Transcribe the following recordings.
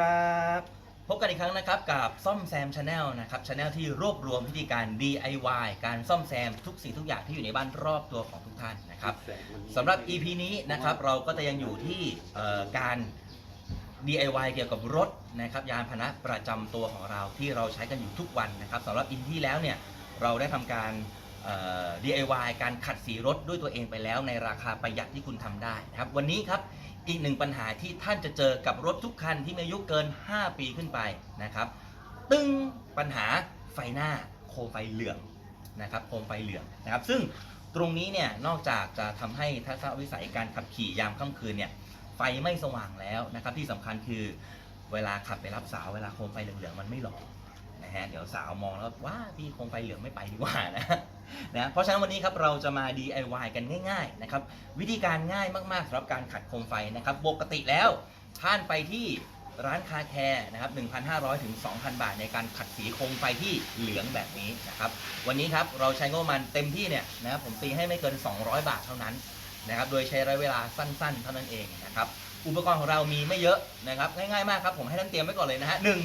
ครับ พบกันอีกครั้งนะครับกับซ่อมแซมชาแนลนะครับชาแนลที่รวบรวมวิธีการ DIY การซ่อมแซมทุกสิ่งทุกอย่างที่อยู่ในบ้านรอบตัวของทุกท่านนะครับสำหรับ EP นี้นะครับเราก็จะยังอยู่ที่เอ่อการ DIY เกี่ยวกับรถนะครับยานพาหนะประจำตัวของเราที่เราใช้กันอยู่ทุกวันนะครับสำหรับ EP ที่แล้วเนี่ยเราได้ทำการเอ่อ DIY การขัดสีรถด้วยตัวเองไปแล้วในราคาประหยัดที่คุณทำได้นะครับวันนี้ครับ อีกหนึ่งปัญหาที่ท่านจะเจอกับรถทุกคันที่มีอายุเกิน 5 ปีขึ้นไปนะครับ ตึ้งปัญหาไฟหน้าโคมไฟเหลืองนะครับโคมไฟเหลืองนะครับ ซึ่งตรงนี้เนี่ยนอกจากจะทำให้ทัศนวิสัยการขับขี่ยามค่ำคืนเนี่ยไฟไม่สว่างแล้วนะครับที่สำคัญคือเวลาขับไปรับสาวเวลาโคมไฟเหลืองๆมันไม่หล่อ นะฮะเดี๋ยวสาวมองแล้วว้าพี่คมไฟเหลืองไม่ไปดีกว่านะนะเพราะฉะนั้นวันนี้ครับเราจะมา DIY กันง่ายๆนะครับวิธีการง่ายมากๆสำหรับการขัดโคมไฟนะครับปกติแล้วท่านไปที่ร้านคาแคร์นะครับ1,500 ถึง 2,000 บาทในการขัดสีโคมไฟที่เหลืองแบบนี้นะครับวันนี้ครับเราใช้งบประมาณเต็มที่เนี่ยนะครับผมตีให้ไม่เกิน 200 บาทเท่านั้นนะครับโดยใช้ระยะเวลาสั้นๆ เท่านั้นเองนะครับอุปกรณ์ของเรามีไม่เยอะนะครับง่ายๆมากครับผมให้ท่านเตรียมไว้ก่อนเลยนะฮะหนึ่ง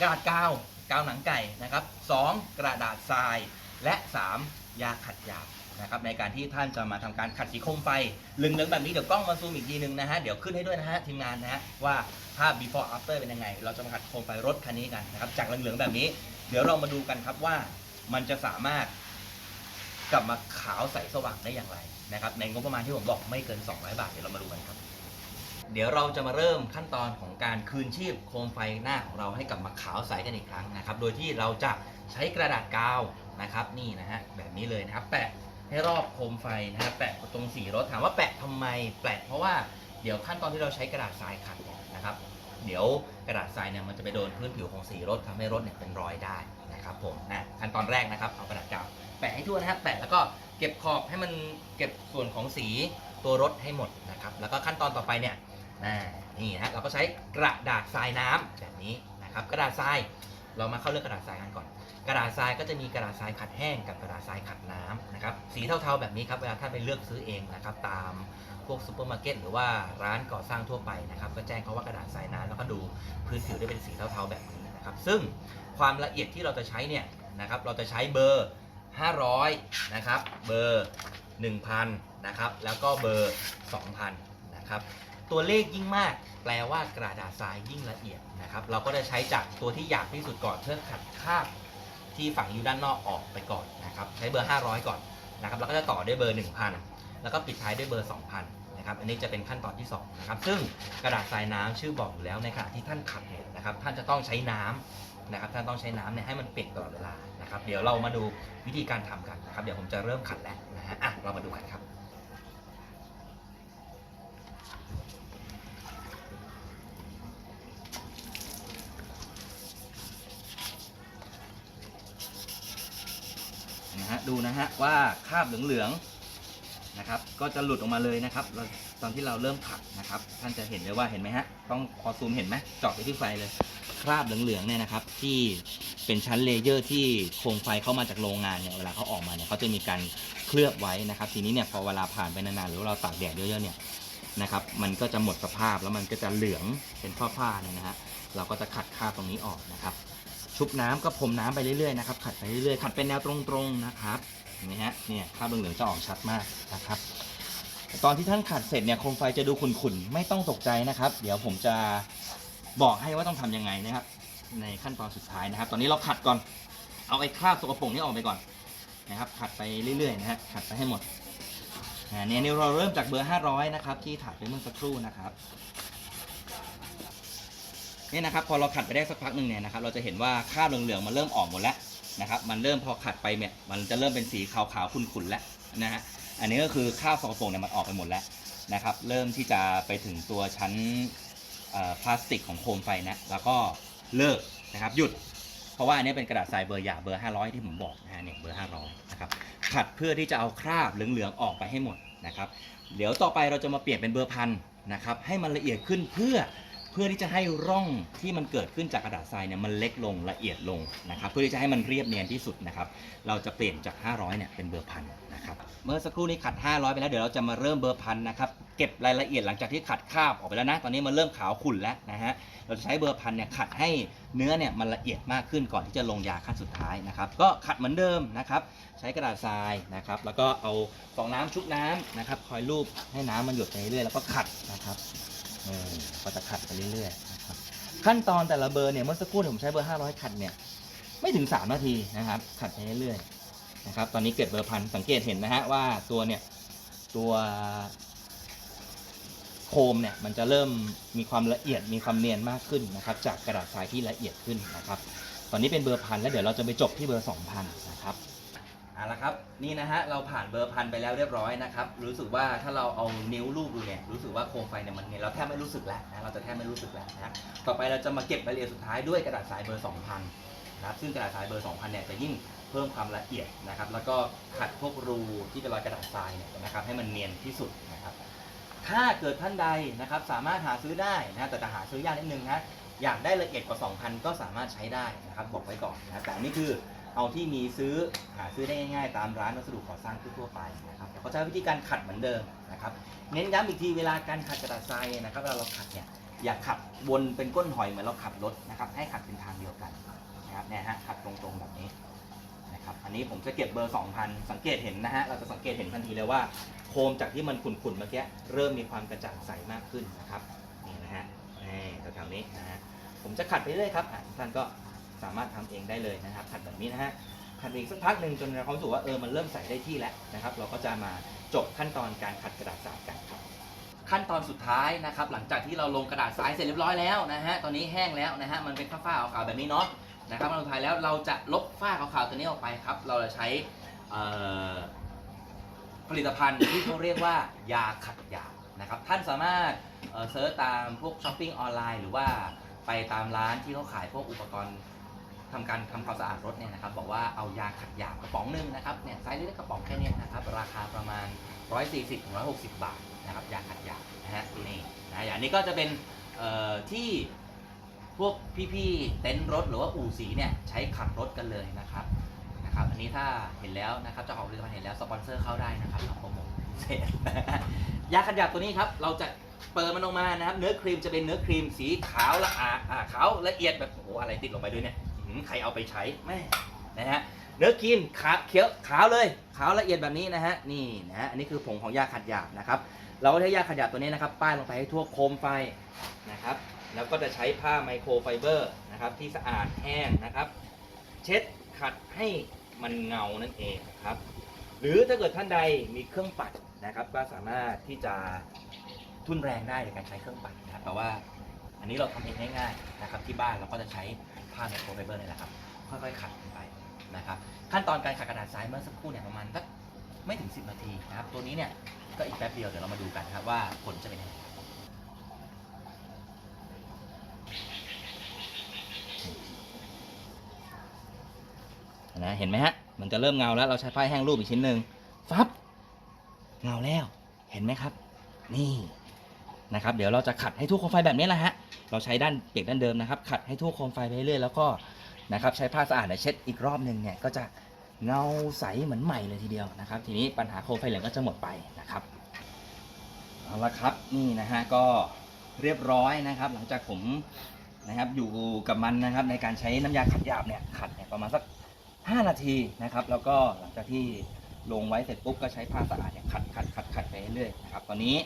กระดาษกาว กาวหนังไก่นะครับสองกระดาษทราย และสามยาขัดหยาบนะครับในการที่ท่านจะมาทำการขัดสีโคมไฟเหลืองๆแบบนี้เดี๋ยวกล้องมาซูมอีกทีนึงนะฮะเดี๋ยวขึ้นให้ด้วยนะฮะทีมงานนะฮะว่าภาพ before after เป็นยังไง เราจะมาขัดโคมไฟรถคันนี้กันนะครับจากเหลืองๆแบบนี้ เดี๋ยวเรามาดูกันครับว่ามันจะสามารถกลับมาขาวใสสว่างได้อย่างไรนะครับในงบประมาณที่ผมบอกไม่เกิน 200 บาทเดี๋ยวเรามาดูกันครับ เดี๋ยวเราจะมาเริ่มขั้นตอนของการคืนชีพโคมไฟหน้าของเราให้กลับมาขาวใสกันอีกครั้งนะครับ โดยที่เราจะใช้กระดาษกาวนะครับนี่นะฮะแบบนี้เลยนะครับ แปะให้รอบโคมไฟนะครับแปะตรงสีรถถามว่าแปะทำไมแปะเพราะว่าเดี๋ยวขั้นตอนที่เราใช้กระดาษทรายขัดนะครับ เดี๋ยวกระดาษทรายเนี่ยมันจะไปโดนพื้นผิวของสีรถทำให้รถเนี่ยเป็นรอยได้นะครับผมนะขั้นตอนแรกนะครับเอากระดาษกาวแปะให้ทั่วนะฮะแปะแล้วก็เก็บขอบให้มันเก็บส่วนของสีตัวรถให้หมดนะครับ แล้วก็ขั้นตอนต่อไปเนี่ย อ่านี่นะฮะเราก็ใช้กระดาษทรายน้ำแบบนี้นะครับกระดาษทรายเรามาเข้าเรื่องกระดาษทรายกันก่อน กระดาษทรายก็จะมีกระดาษทรายขัดแห้งกับกระดาษทรายขัดน้ำนะครับสีเทาๆแบบนี้ครับเวลาท่านไปเลือกซื้อเองนะครับตามพวกซูเปอร์มาร์เก็ตหรือว่าร้านก่อสร้างทั่วไปนะครับก็แจ้งเขาว่ากระดาษทรายน้ำแล้วก็ดูพื้นผิวได้เป็นสีเทาๆแบบนี้นะครับซึ่งความละเอียดที่เราจะใช้เนี่ยนะครับเราจะใช้เบอร์ 500นะครับเบอร์ 1,000นะครับแล้วก็เบอร์ 2,000นะครับ ตัวเลขยิ่งมาก แปลว่ากระดาษทรายยิ่งละเอียดนะครับ เราก็จะใช้จากตัวที่หยาบที่สุดก่อนเพื่อขัดคราบที่ฝังอยู่ด้านนอกออกไปก่อนนะครับใช้เบอร์ 500 ก่อนนะครับแล้วก็จะต่อด้วยเบอร์ 1,000 แล้วก็ปิดท้ายด้วยเบอร์ 2,000นะครับอันนี้จะเป็นขั้นตอนที่2นะครับซึ่งกระดาษทรายน้ำชื่อบอกอยู่แล้วในขณะที่ท่านขัดเนี่ยนะครับท่านจะต้องใช้น้ำนะครับท่านต้องใช้น้ำเนี่ยให้มันเปียกตลอดเวลานะครับเดี๋ยวเรามาดูวิธีการทำกันนะครับเดี๋ยวผมจะเริ่มขัดแล้วนะฮะอะเรามาดูกันครับ นะฮะดูนะฮะว่าคราบเหลืองๆนะครับ ก็จะหลุดออกมาเลยนะครับตอนที่เราเริ่มขัดนะครับ ท่านจะเห็นเลยว่าเห็นไหมฮะต้องพอซูมเห็นไหมเจาะไปที่ไฟเลยคราบเหลืองๆเนี่ยนะครับ ที่เป็นชั้นเลเยอร์ที่โคมไฟเข้ามาจากโรงงานเนี่ยเวลาเขาออกมาเนี่ยเขาจะมีการเคลือบไว้นะครับ ทีนี้เนี่ยพอเวลาผ่านไปนานๆหรือเราตากแดดเยอะๆเนี่ยนะครับ มันก็จะหมดสภาพแล้วมันก็จะเหลืองเป็นฝ้าๆเนี่ยนะฮะเราก็จะขัดคราบตรงนี้ออกนะครับ ชุบน้ำก็พรมน้ำไปเรื่อยๆนะครับขัดไปเรื่อยๆขัดเป็นแนวตรงๆนะครับนไหมฮะเนี่ยคราบเหลืองๆจะออกชัดมากนะครับตอนที่ท่านขัดเสร็จเนี่ยโคมไฟจะดูขุ่นๆไม่ต้องตกใจนะครับ เดี๋ยวผมจะบอกให้ว่าต้องทำยังไงนะครับ ในขั้นตอนสุดท้ายนะครับ ตอนนี้เราขัดก่อนเอาไอ้คราบสกปรกนี้ออกไปก่อนนะครับ ขัดไปเรื่อยๆนะฮะขัดไปให้หมดอ่าเนี่ยนี่เราเริ่มจากเบอร์ 500 นะครับ ที่ถัดไปเมื่อสักครู่นะครับ นี่นะครับพอเราขัดไปได้สักพักหนึ่งเนี่ยนะครับเราจะเห็นว่าคราบเหลืองๆมันเริ่มออกหมดแล้วนะครับมันเริ่มพอขัดไปเนี่ยมันจะเริ่มเป็นสีขาวๆขุ่นๆแล้วนะฮะอันนี้ก็คือคราบสกปรกเนี่ยมันออกไปหมดแล้วนะครับเริ่มที่จะไปถึงตัวชั้นพลาสติกของโคมไฟนะแล้วก็เลิกนะครับหยุด เพราะว่าอันนี้เป็นกระดาษทรายเบอร์หยาเบอร์ 500 ที่ผมบอกนะฮะเนี่ยเบอร์ 500นะครับขัดเพื่อที่จะเอาคราบเหลืองๆออกไปให้หมดนะครับเดี๋ยวต่อไปเราจะมาเปลี่ยนเป็นเบอร์พันนะครับให้มันละเอียดขึ้นเพื่อ พื่อที่จะให้ร่องที่มันเกิดขึ้นจากกระดาษทรายเนี่ยมันเล็กลงละเอียดลงนะครับ เพื่อที่จะให้มันเรียบเนียนที่สุดนะครับ เราจะเปลี่ยนจาก 500เนี่ยเป็นเบอร์พันนะครับเมื่อสักครู่นี้ขัด 500 ไปแล้วเดี๋ยวเราจะมาเริ่มเบอร์พันนะครับเก็บรายละเอียดหลังจากที่ขัดคราบออกไปแล้วนะ ตอนนี้มันเริ่มขาวขุ่นแล้วนะฮะเราจะใช้เบอร์พันเนี่ยขัดให้เนื้อเนี่ยมันละเอียดมากขึ้นก่อนที่จะลงยาขั้นสุดท้ายนะครับก็ขัดเหมือนเดิมนะครับใช้กระดาษทรายนะครับแล้วก็เอาฟองน้ำชุบน้ำนะครับคอยลูบให้น้ำมันหยดไปเรื่อยแล้วก็ขัดนะครับ ก็จะขัดไปเรื่อยๆนะครับขั้นตอนแต่ละเบอร์เนี่ยเมื่อสักครู่ผมใช้เบอร์ 500 ขัดเนี่ยไม่ถึง 3 นาทีนะครับ ขัดไปเรื่อยๆนะครับ ตอนนี้เกิดเบอร์พันสังเกตเห็นนะฮะว่าตัวเนี่ยตัวโคมเนี่ยมันจะเริ่มมีความละเอียดมีความเนียนมากขึ้นนะครับ จากกระดาษทรายที่ละเอียดขึ้นนะครับ ตอนนี้เป็นเบอร์พันแล้วเดี๋ยวเราจะไปจบที่เบอร์ 2,000 นะครับเอาละครับ นี่นะฮะเราผ่านเบอร์พันไปแล้วเรียบร้อยนะครับรู้สึกว่าถ้าเราเอานิ้วลูบดูเนี่ยรู้สึกว่าโคมไฟเนี่ยมันเนี่ยเราแทบไม่รู้สึกแล้วนะเราจะแทบไม่รู้สึกแล้วนะต่อไปเราจะมาเก็บรายละเอียดสุดท้ายด้วยกระดาษทรายเบอร์ 2,000นะครับซึ่งกระดาษทรายเบอร์ 2,000เนี่ยจะยิ่งเพิ่มความละเอียดนะครับแล้วก็ขัดพวกรูที่เป็นรอยกระดาษทรายเนี่ยนะครับให้มันเนียนที่สุดนะครับถ้าเกิดท่านใดนะครับสามารถหาซื้อได้นะแต่จะหาซื้อยากนิดนึงนะอยากได้ละเอียดกว่า 2,000 ก็สามารถใช้ได้นะครับบอกไว้ก่อนนะแต่นนี่คือ เอาที่มีซื้อหาซื้อได้ง่ายๆ ตามร้านวัสดุก่อสร้างทั่วไปนะครับแต่เขาใช้วิธีการขัดเหมือนเดิมนะครับ เน้นย้ำอีกทีเวลาการขัดกระดาษทรายนะครับเวลาเราขัดเนี่ยอย่าขัดวนเป็นก้นหอยเหมือนเราขับรถนะครับ ให้ขัดเป็นทางเดียวกันนะครับเนี่ยฮะขัดตรงๆแบบนี้นะครับอันนี้ผมจะเก็บเบอร์ 2,000 สังเกตเห็นนะฮะเราจะสังเกตเห็นทันทีเลยว่าโคมจากที่มันขุ่นๆเมื่อกี้เริ่มมีความกระจ่างใสมากขึ้นนะครับนี่นะฮะนี่แถวๆนี้นะฮะผมจะขัดไปเรื่อยครับท่านก็ สามารถทำเองได้เลยนะครับขัดแบบนี้นะฮะขัดอีกสักพักหนึ่งจนเรารู้สึกว่าเออมันเริ่มใส่ได้ที่แล้วนะครับ เราก็จะมาจบขั้นตอนการขัดกระดาษทรายกันครับขั้นตอนสุดท้ายนะครับหลังจากที่เราลงกระดาษทรายเสร็จเรียบร้อยแล้วนะฮะตอนนี้แห้งแล้วนะฮะมันเป็นฝ้าขาวๆแบบนี้เนาะนะครับขั้นตอนสุดท้ายแล้วเราจะลบฝ้าขาวๆตัวนี้ออกไปครับ เราจะใช้ผลิตภัณฑ์ที่เขาเรียกว่ายาขัดหยาบนะครับท่านสามารถเซิร์ชตามพวกช้อปปิ้งออนไลน์หรือว่าไปตามร้านที่เขาขายพวกอุปกรณ์ ทำการทำความสะอาดรถเนี่ยนะครับบอกว่าเอายาขัดหยาบกระป๋องหนึ่งนะครับเนี่ยไซส์เล็กๆกระป๋องแค่เนี้ยนะครับราคาประมาณ 140ถึง160 บาทนะครับยาขัดหยาบนะฮะนี่นะอย่างนี้ก็จะเป็นที่พวกพี่ๆเต็นท์รถหรือว่าอู่สีเนี่ยใช้ขับรถกันเลยนะครับนะครับอันนี้ถ้าเห็นแล้วนะครับเจ้าของผลิตภัณฑ์เห็นแล้วสปอนเซอร์เข้าได้นะครับทำโปรโมทพิเศษยาขัดหยาบตัวนี้ครับเราจะเปิดมันออกมานะครับเนื้อครีมจะเป็นเนื้อครีมสีขาวละอาอ่าขาวละเอียดแบบโอ้โหอะไรติดลงไปด้วยเนี่ย ใครเอาไปใช้แม่นะฮะเนื้อครีมขาวเขียวขาวเลยขาวละเอียดแบบนี้นะฮะนี่นะฮะอันนี้คือผงของยาขัดหยาบนะครับ เราก็ใช้ยาขัดหยาบตัวนี้นะครับป้ายลงไปให้ทั่วโคมไฟนะครับ แล้วก็จะใช้ผ้าไมโครไฟเบอร์นะครับ ที่สะอาดแห้งนะครับ เช็ดขัดให้มันเงานั่นเองครับ หรือถ้าเกิดท่านใดมีเครื่องปัดนะครับก็สามารถที่จะทุนแรงได้ในการใช้เครื่องปัดนะครับแต่ว่าอันนี้เราทำเองง่ายๆนะครับที่บ้านเราก็จะใช้ ผ้าไมโครไฟเบอร์นี่แหละครับ ค่อยๆขัดลงไปนะครับ ขั้นตอนการขัดกระดาษทรายเมื่อสักครู่เนี่ยประมาณสักไม่ถึง 10 นาทีนะครับ ตัวนี้เนี่ยก็อีกแป๊บเดียวเดี๋ยวเรามาดูกันครับว่าผลจะเป็นยังไงนะเห็นไหมฮะ มันจะเริ่มเงาแล้วเราใช้ป้ายแห้งรูปอีกชิ้นหนึ่งฟับ เงาแล้ว เห็นไหมครับ นี่ นะครับเดี๋ยวเราจะขัดให้ทั่วโคมไฟแบบนี้แหละฮะเราใช้ด้านเปียกด้านเดิมนะครับขัดให้ทั่วโคมไฟไปเรื่อยๆแล้วก็นะครับใช้ผ้าสะอาดเนี่ยเช็ดอีกรอบหนึ่งเนี่ยก็จะเงาใสเหมือนใหม่เลยทีเดียวนะครับ ทีนี้ปัญหาโคมไฟเหลืองก็จะหมดไปนะครับเอาละครับนี่นะฮะก็เรียบร้อยนะครับ หลังจากผมนะครับอยู่กับมันนะครับในการใช้น้ำยาขัดหยาบเนี่ยขัดเนี่ยประมาณสัก 5 นาทีนะครับ แล้วก็หลังจากที่ลงไว้เสร็จปุ๊บก็ใช้ผ้าสะอาดเนี่ยขัดขัดขัดขัดไปเรื่อยๆนะครับตอนนี้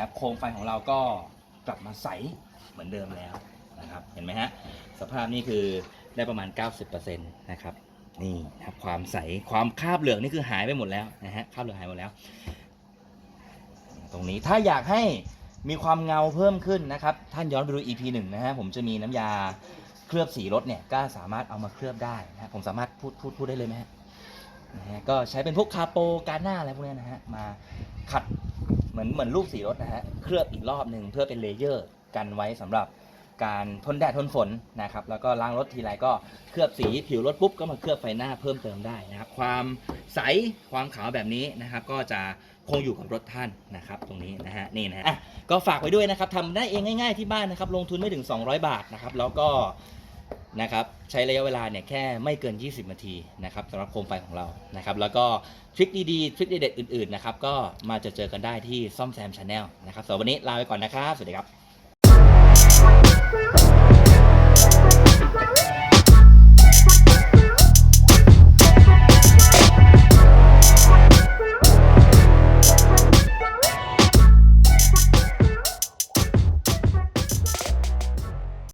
นะครับโคมไฟของเราก็กลับมาใสเหมือนเดิมแล้วนะครับเห็นไหมฮะสภาพนี่คือได้ประมาณ 90%นะครับนี่ครับความใสความคราบเหลืองนี่คือหายไปหมดแล้วนะฮะคราบเหลืองหายหมดแล้ว ตรงนี้ถ้าอยากให้มีความเงาเพิ่มขึ้นนะครับ ท่านย้อนไปดู EP หนึ่งนะฮะผมจะมีน้ำยาเคลือบสีรถเนี่ยก็สามารถเอามาเคลือบได้นะฮะผมสามารถพูดพูดพูดได้เลยไหมฮะนะฮะก็ใช้เป็นพวกคาโปกาหน้าอะไรพวกนี้นะฮะมาขัด เหมือนเหมือนรูปสีรถนะฮะเคลือบอีกรอบหนึ่งเพื่อเป็นเลเยอร์กันไว้สำหรับการทนแดดทนฝนนะครับแล้วก็ล้างรถทีไรก็เคลือบสีผิวรถปุ๊บก็มาเคลือบไฟหน้าเพิ่มเติมได้นะครับความใสความขาวแบบนี้นะครับก็จะคงอยู่กับรถท่านนะครับตรงนี้นะฮะนี่นะฮะอะก็ฝากไว้ด้วยนะครับทำได้เองง่ายๆที่บ้านนะครับลงทุนไม่ถึง 200 บาทนะครับแล้วก็ นะครับใช้ระยะเวลาเนี่ยแค่ไม่เกิน 20 นาทีนะครับสำหรับโคมไฟของเรานะครับแล้วก็ทริคดีๆทริคเด็ดๆอื่นๆนะครับก็มาเจอเจอกันได้ที่ซ่อมแซมชาแนลนะครับสำหรับวันนี้ลาไปก่อนนะครับ สวัสดีครับ